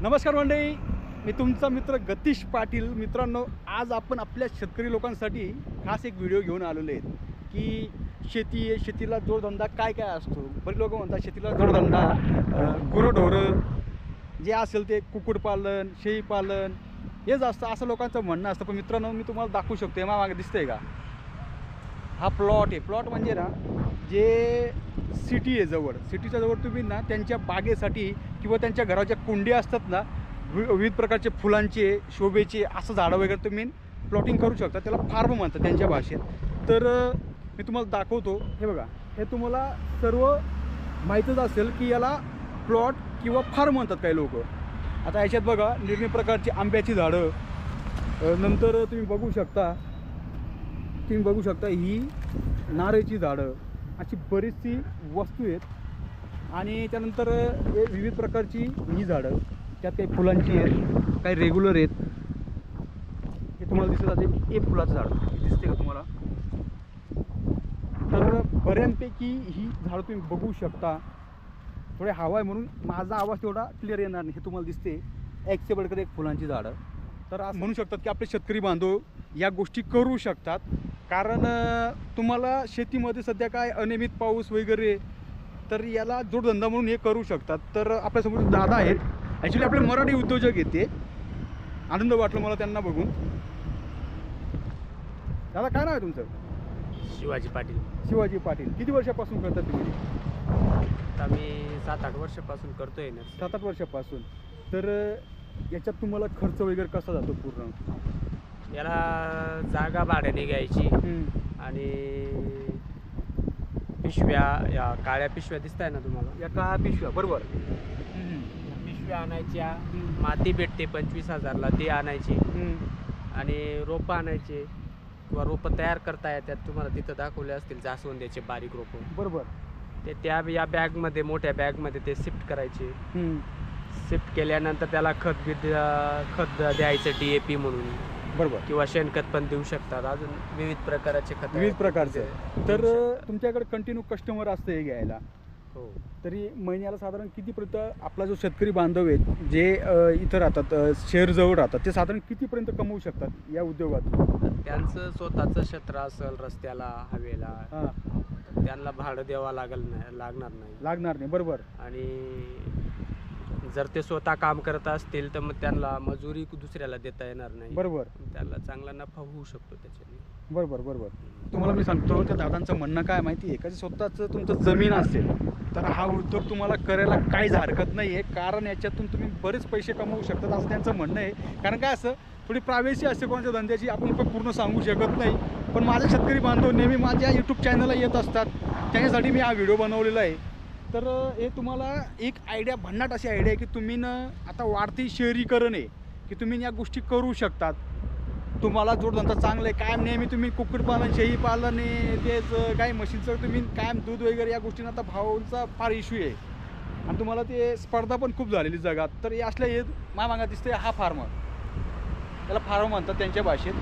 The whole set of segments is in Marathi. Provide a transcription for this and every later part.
नमस्कार मंडळी. मी तुमचा मित्र गतीश पाटील. मित्रांनो आज आपण आपल्या शेतकरी लोकांसाठी खास एक व्हिडिओ घेऊन आलेलो आहेत की शेती आहे शेतीला जोडधंदा काय काय असतो? बरेच लोक म्हणतात शेतीला जोडधंदा गुरुढोरं जे असेल ते कुक्कुटपालन शेळीपालन हेच असतं असं लोकांचं म्हणणं असतं. पण मित्रांनो मी तुम्हाला दाखवू शकतो हे मागे दिसतंय का? हा प्लॉट आहे. प्लॉट म्हणजे ना जे सिटी आहे जवळ सिटीच्या जवळ तुम्ही ना त्यांच्या बागेसाठी किंवा त्यांच्या घराच्या कुंड्या असतात ना वि- विविध प्रकारचे फुलांचे शोभेचे असं झाडं वगैरे तुम्ही प्लॉटिंग करू शकता. त्याला फार्म म्हणतात त्यांच्या भाषेत. तर मी तुम्हाला दाखवतो. हे बघा हे तुम्हाला सर्व माहीतच असेल की याला प्लॉट किंवा फार्म म्हणतात काही लोक. आता याच्यात बघा निरनिराळ्या प्रकारची आंब्याची झाडं. नंतर तुम्ही बघू शकता तुम्ही बघू शकता ही नारळाची झाडं. अशी बरीचशी वस्तू आहेत. आणि त्यानंतर हे विविध प्रकारची ही झाडं. त्यात काही फुलांची आहेत काही रेग्युलर आहेत. हे तुम्हाला दिसत असेल हे फुलाचं झाड. दिसते का तुम्हाला? तर बऱ्यापैकी ही झाडं तुम्ही बघू शकता. थोडे हवा आहे म्हणून माझा आवाज तेवढा क्लिअर येणार नाही हे तुम्हाला दिसते एक से बडकर एक फुलांची झाडं. तर असं म्हणू शकतात की आपले शेतकरी बांधव या गोष्टी करू शकतात. कारण तुम्हाला शेतीमध्ये सध्या काय अनियमित पाऊस वगैरे तर याला जोडधंदा म्हणून हे करू शकतात. तर आपल्यासमोर दादा आहेत. ॲक्च्युली आपले मराठी उद्योजक आहेत ते. आनंद वाटलं मला त्यांना बघून. दादा काय नाव आहे तुमचं? शिवाजी पाटील. शिवाजी पाटील. किती वर्षापासून करतात तुम्ही? आता मी सात आठ वर्षापासून करतोय ना सात आठ वर्षापासून. तर अं, याच्यात तुम्हाला खर्च वगैरे कसा जातो पूर्ण? याला जागा भाड्याने घ्यायची. आणि पिशव्या या काळ्या पिशव्या दिसत आहे ना तुम्हाला? या का पिशव्या बरोबर. पिशव्या आणायच्या. माती भेटते पंचवीस हजारला ती आणायची. आणि रोपं आणायचे. किंवा रोपं तयार करता येतात. तुम्हाला तिथं दाखवले असतील जास्वंद्याचे बारीक रोपं. बरोबर. ते त्या या बॅगमध्ये मोठ्या बॅगमध्ये ते शिफ्ट करायचे. शिफ्ट केल्यानंतर त्याला खत खत द्यायचं डी ए पी म्हणून. बरोबर. किंवा शेणखत पण देऊ शकतात. अजून विविध प्रकारचे खत विविध प्रकारचे. तर तुमच्याकडे कंटिन्यू कस्टमर असतं हे घ्यायला. हो. तरी महिन्याला साधारण कितीपर्यंत आपला जो शेतकरी बांधव आहेत जे इथं राहतात शहरजवळ राहतात ते साधारण कितीपर्यंत कमवू शकतात या उद्योगात? त्यांचं स्वतःचं क्षेत्र असेल रस्त्याला हवेला त्यांना भाडं द्यावं लागल नाही लागणार नाही. लागणार नाही. बरोबर. आणि जर ते स्वतः काम करत असतील तर मग त्यांना मजुरी दुसऱ्याला देता येणार नाही. बरोबर. त्याला चांगला नफा होऊ शकतो त्याच्याने. बरोबर बरोबर. तुम्हाला मी सांगतो त्या दादांचं म्हणणं काय माहिती आहे? का स्वतःचं तुमचं जमीन असेल तर हा उद्योग तुम्हाला करायला काहीच हरकत नाही आहे कारण याच्यातून तुम्ही बरेच पैसे कमवू शकतात असं त्यांचं म्हणणं आहे. कारण काय असं? थोडी प्रायव्हसी असते कोणाच्या धंद्याची आपण पण पूर्ण सांगू शकत नाही. पण माझे शेतकरी बांधव नेहमी माझ्या यूट्यूब चॅनलला येत असतात. त्याच्यासाठी मी हा व्हिडिओ बनवलेला आहे. तर हे तुम्हाला एक आयडिया भन्नाट अशी आयडिया आहे की तुम्ही आता वाढती शहरीकरण आहे की तुम्ही या गोष्टी करू शकतात. तुम्हाला जोडधंदा चांगला आहे कायम नेहमी तुम्ही कुक्कुटपालन शेळी पालन तेच अं, गाई म्हशींचं तुम्ही कायम दूध वगैरे या गोष्टींना आता भावांचा फार इश्यू आहे. आणि तुम्हाला ते स्पर्धा पण खूप झालेली जगात. तर हे असल्या हे मामागा दिसते दिसतंय हा फार्मर त्याला फार्म म्हणतात त्यांच्या भाषेत.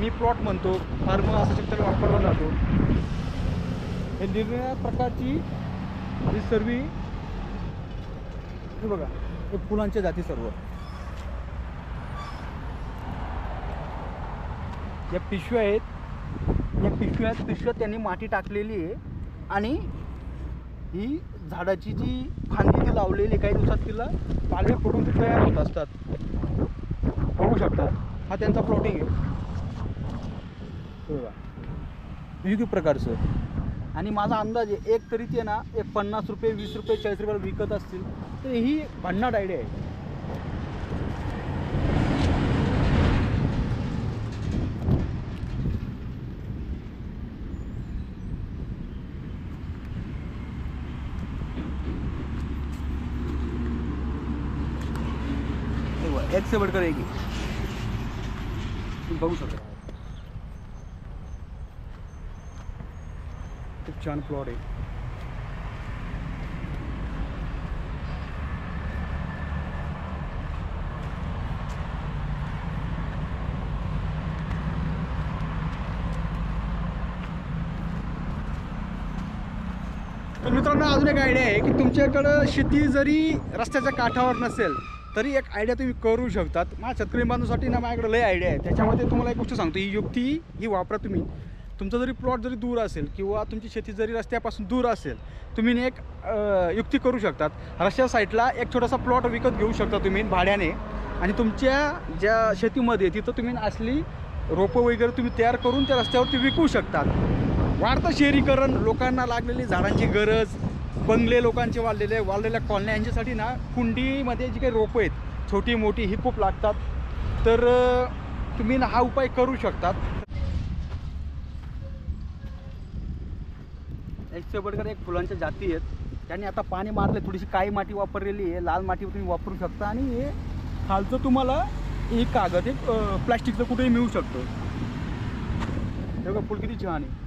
मी प्लॉट म्हणतो फार्म असा शब्द वापरला जातो. हे निरनिळ्या प्रकारची ही सर्व हे बघा हे फुलांच्या जाती सर्व. या पिशव्या आहेत. या पिशव्यात पिशव्या त्यांनी माती टाकलेली आहे. आणि ही झाडाची जी फांदी ती लावलेली काही दिवसात तिला पालवे फुटून ते तयार होत असतात. बघू शकतात हा त्यांचा प्लॉटिंग आहे. बघा. विविध प्रकारचं आणि माझा अंदाज आहे एक तरी ते ना एक पन्नास रुपये वीस रुपये चाळीस रुपयाला विकत असतील तर ही भन्नाट आयडिया आहे. हे एक से बढ़कर एक बघू शकता खूप छान प्लॉट आहे तर मित्रांनो अजून एक आयडिया आहे की तुमच्याकडं शेती जरी रस्त्याच्या काठावर नसेल तरी एक आयडिया तुम्ही करू शकतात. माझ्या शेतकरी बांधूसाठी ना माझ्याकडे लय आयडिया आहे. त्याच्यामध्ये तुम्हाला एक गोष्ट सांगतो. ही युक्ती ही वापरा तुम्ही. तुमचा जरी प्लॉट जरी दूर असेल किंवा तुमची शेती जरी रस्त्यापासून दूर असेल तुम्ही एक युक्ती करू शकतात. रस्त्या साईडला एक छोटासा प्लॉट विकत घेऊ शकता तुम्ही भाड्याने. आणि तुमच्या ज्या शेतीमध्ये तिथं तुम्ही असली रोपं वगैरे तुम्ही तयार करून त्या रस्त्यावरती विकू शकतात. वाढतं शहरीकरण लोकांना लागलेली झाडांची गरज बंगले लोकांचे वाढलेले वाढलेल्या कॉलन्या यांच्यासाठी ना कुंडीमध्ये जी काही रोपं आहेत छोटी मोठी ही खूप लागतात. तर तुम्ही ना हा उपाय करू शकतात. एक सोबतकर एक फुलांच्या जाती आहेत. त्यांनी आता पाणी मारले थोडीशी काळी माती वापरलेली आहे लाल माती तुम्ही वापरू शकता आणि हे खालचं तुम्हाला एक कागद एक प्लास्टिकचं कुठेही मिळू शकतं. हे बघा फुल किती छान आहे.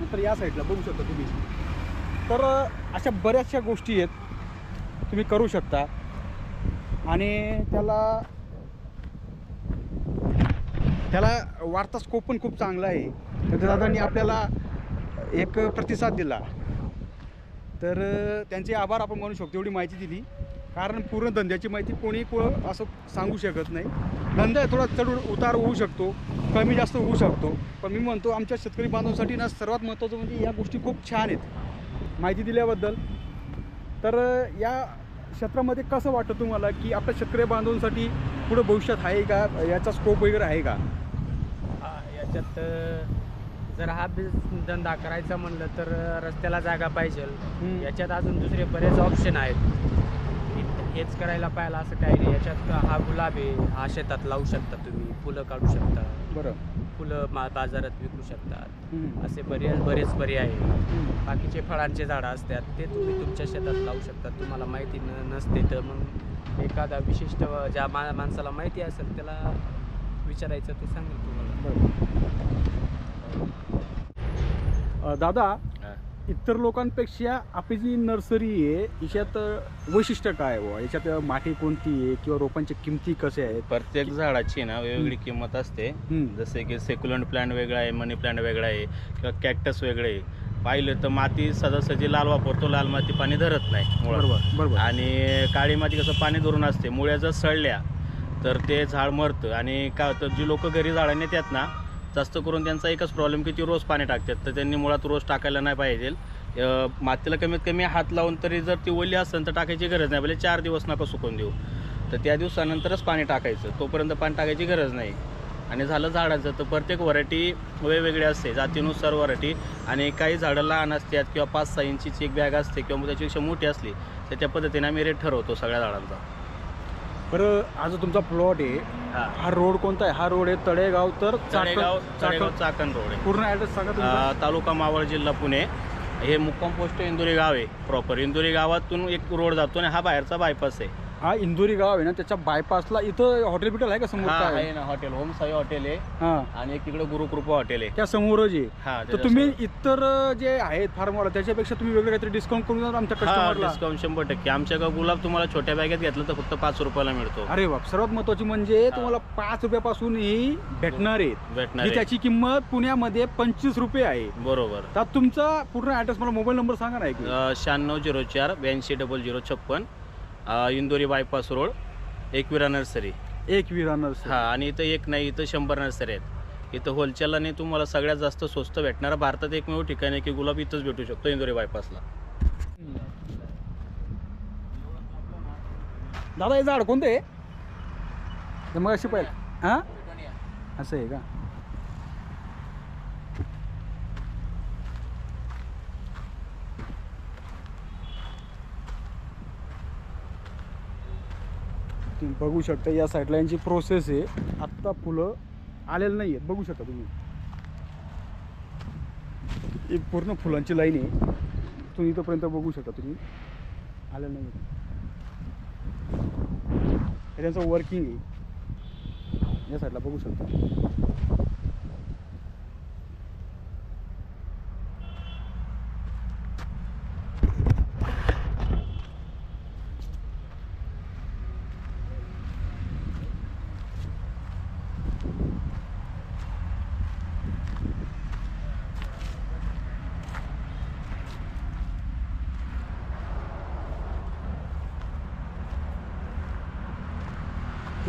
नंतर या साईडला बघू शकता तुम्ही. तर अशा बऱ्याचशा गोष्टी आहेत. तुम्ही करू शकता. आणि त्याला त्याला वाढता स्कोप पण खूप चांगला आहे. तर दादांनी आपल्याला एक प्रतिसाद दिला. तर त्यांचे आभार आपण म्हणू शकतो एवढी माहिती दिली. कारण पूर्ण धंद्याची माहिती कोणी को असं सांगू शकत नाही. धंदा थोडा चढ उतार होऊ शकतो कमी जास्त होऊ शकतो. पण मी म्हणतो आमच्या शेतकरी बांधवांसाठी ना सर्वात महत्त्वाचं म्हणजे या गोष्टी खूप छान आहेत. माहिती दिल्याबद्दल. तर या क्षेत्रामध्ये कसं वाटतं तुम्हाला की आपल्या शेतकरी बांधवांसाठी पुढे भविष्यात आहे का? याचा स्कोप वगैरे आहे का? याच्यात अ, जर हा धंदा करायचा म्हणलं तर रस्त्याला जागा पाहिजे. याच्यात अजून दुसरे बरेच ऑप्शन आहेत. हेच करायला पाहिजे असं काही नाही. याच्यात हा गुलाब आहे हा शेतात लावू शकता तुम्ही. फुलं काढू शकता. बरं. फुलं मा बाजारात विकू शकतात. असे बरेच बरेच पर्याय आहे हम्म. बाकीचे फळांचे झाडं असतात ते तुम्ही तुमच्या शेतात लावू शकता. तुम्हाला माहिती न नसते तर मग एखादा विशिष्ट ज्या मा माणसाला माहिती असेल त्याला विचारायचं तो सांगेल तुम्हाला. अं, दादा इतर लोकांपेक्षा आपली जी नर्सरी आहे याच्यात वैशिष्ट्य काय बुवा? याच्यात माती कोणती आहे किंवा रोपांच्या किमती कशा आहेत? प्रत्येक झाडाची ना वेगवेगळी किंमत असते. हम्म. जसे की सेक्युलंट प्लांट वेगळा आहे मनी प्लांट वेगळा आहे किंवा कॅक्टस वेगळे आहे. पाहिलं तर माती सहजासहजी लाल वापरतो लाल माती पाणी धरत नाही मुळात. बरोबर बरोबर. आणि काळी माती कसं पाणी धरून असते मुळ्या जर सडल्या तर ते झाड मरतं. आणि काय होतं जी लोक घरी झाडं नेतात ना जास्त करून त्यांचा एकच प्रॉब्लेम की ती रोज पाणी टाकतात. तर त्यांनी मुळात रोज टाकायला नाही पाहिजे. मातीला कमीत कमी हात लावून तरी जर ती ओली असेल तर टाकायची गरज नाही. पहिले चार दिवस नका सुकून देऊ. तर त्या दिवसानंतरच पाणी टाकायचं. तोपर्यंत पाणी टाकायची गरज नाही. आणि झालं झाडाचं तर प्रत्येक व्हरायटी वेगवेगळी असते. जातीनुसार व्हरायटी. आणि काही झाडं लहान असतात किंवा पाच सहा इंचीची एक बॅग असते किंवा त्याच्यापेक्षा मोठी असली तर त्या पद्धतीने आम्ही रेट ठरवतो सगळ्या झाडांचा. बरं हा जो तुमचा प्लॉट आहे. हा. हा रोड कोणता आहे? हा रोड आहे तळेगाव तर तळेगाव चाकण तळेगाव चाकण चाकण रोड आहे. पूर्ण ॲड्रेस सांगा तुमचा अं, तालुका मावळ जिल्हा पुणे. हे मुक्काम पोस्ट इंदुरी गाव आहे. प्रॉपर इंदुरी गावातून एक रोड जातो आणि हा बाहेरचा बायपास आहे. हा इंदोरी गाव आहे ना त्याच्या बायपासला इथं हॉटेल बिटेल आहे का समोर हा काय? आहे ना हॉटेल ओम साई हॉटेल आहे. हा. आणि एक तिकडे गुरुकृपा हॉटेल आहे. त्या समोरच आहे. हा तर तुम्ही इतर जे आहेत फार्मवाला त्याच्यापेक्षा तुम्ही वेगळं काहीतरी डिस्काउंट करून द्या आमच्या हा कस्टमरला डिस्काउंट शंभर टक्के. आमच्या गुलाब तुम्हाला छोट्या बॅगेत घेतलं तर फक्त पाच रुपयाला मिळतो. अरे बाप सर्वात महत्वाची म्हणजे. तुम्हाला पाच रुपयापासून ही भेटणार आहेत. भेटणार ही आहे. त्याची किंमत पुण्यामध्ये पंचवीस रुपये आहे. बरोबर. तर तुमचा पूर्ण ॲड्रेस मला मोबाईल नंबर सांगा ना एक शहाण्णव झिरो चार ब्याऐंशी डबल झिरो छप्पन. अ, Indori bypass road Ekvira nursery. एक विरानर हा आणि इथं एक नाही इथं शंभर नर्सरी आहेत. इथं होलसेलने तुम्हाला सगळ्यात जास्त स्वस्त भेटणारा भारतात एकमेव ठिकाण आहे की गुलाब इथंच भेटू शकतो इंदोरी बायपासला. दादा हे झाड कोणतं मग अशी पाहिजे हां? असं आहे का? तुम्ही बघू शकता या साईडला यांची प्रोसेस आहे. आत्ता फुलं आलेलं नाही आहेत बघू शकता तुम्ही. एक पूर्ण फुलांची लाईन आहे. तुम्ही इथंपर्यंत बघू शकता तुम्ही. आलेलं नाही आहेत. त्यांचं वर्किंग आहे. या साईडला बघू शकता.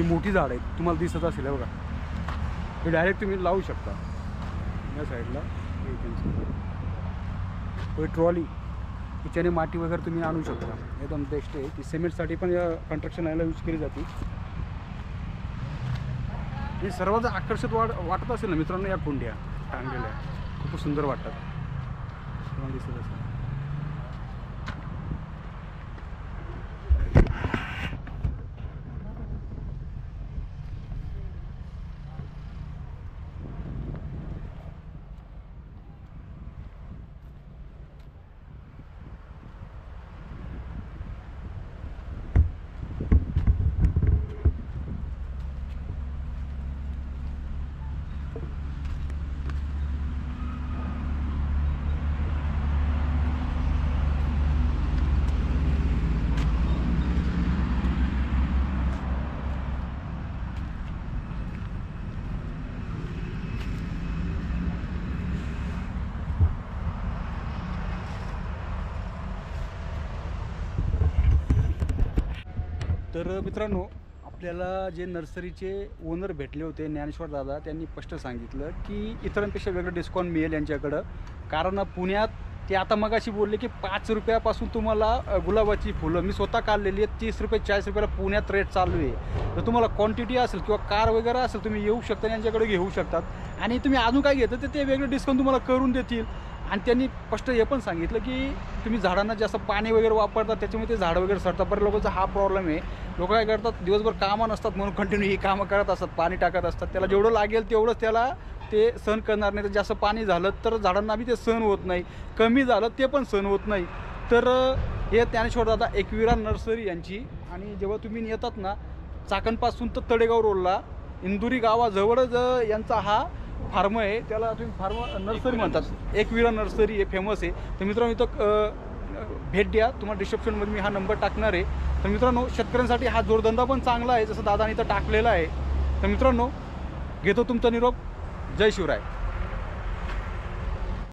ही मोठी झाड आहेत तुम्हाला दिसत असेल बघा. हे डायरेक्ट तुम्ही लावू शकता. या साईडला हे ट्रॉली हिच्याने माती वगैरे तुम्ही आणू शकता. एकदम बेस्ट आहे. ती सिमेंटसाठी पण या कन्स्ट्रक्शन यायला यूज केली जाते. हे सर्वात आकर्षक वाट वाटत असेल ना मित्रांनो या कुंड्या. टांगलेल्या. खूप सुंदर वाटतात. तुम्हाला दिसत असेल. तर मित्रांनो आपल्याला जे नर्सरीचे ओनर भेटले होते ज्ञानेश्वर दादा त्यांनी स्पष्ट सांगितलं की इतरांपेक्षा वेगळं डिस्काउंट मिळेल यांच्याकडं. कारण पुण्यात ते आता मगाशी बोलले की पाच रुपयापासून तुम्हाला गुलाबाची फुलं मी स्वतः काढलेली आहे तीस रुपये चाळीस रुपयाला पुण्यात रेट चालू आहे. तर तुम्हाला क्वांटिटी असेल किंवा कार वगैरे असेल तुम्ही येऊ शकता यांच्याकडे घेऊ शकतात. आणि तुम्ही अजून काय घेतं तर ते वेगळं डिस्काउंट तुम्हाला करून देतील. आणि त्यांनी स्पष्ट हे पण सांगितलं की तुम्ही झाडांना जास्त पाणी वगैरे वापरतात त्याच्यामुळे ते झाडं वगैरे सरतात बरं लोकांचा हा प्रॉब्लेम आहे. लोक काय करतात दिवसभर कामं नसतात म्हणून कंटिन्यू ही कामं करत असतात पाणी टाकत असतात. त्याला जेवढं लागेल तेवढंच त्याला ते सहन करणार नाही. तर जास्त पाणी झालं तर झाडांना बी ते सहन होत नाही. कमी झालं ते पण सहन होत नाही. तर हे ज्ञानेश्वर दादा एकविरा नर्सरी यांची आणि जेव्हा तुम्ही येतात ना चाकणपासून तर तडेगाव रोडला इंदुरी गावाजवळच यांचा हा फार्म आहे त्याला तुम्ही फार्म नर्सरी म्हणतात. एकविरा नर्सरी आहे फेमस आहे. तर मित्रांनो इथं भेट द्या. तुम्हाला डिस्क्रिप्शनमध्ये मी हा नंबर टाकणार आहे. तर मित्रांनो शेतकऱ्यांसाठी हा जोडधंदा पण चांगला आहे जसं दादाने इथं टाकलेला आहे. तर मित्रांनो घेतो तुमचा निरोप. जय शिवराय.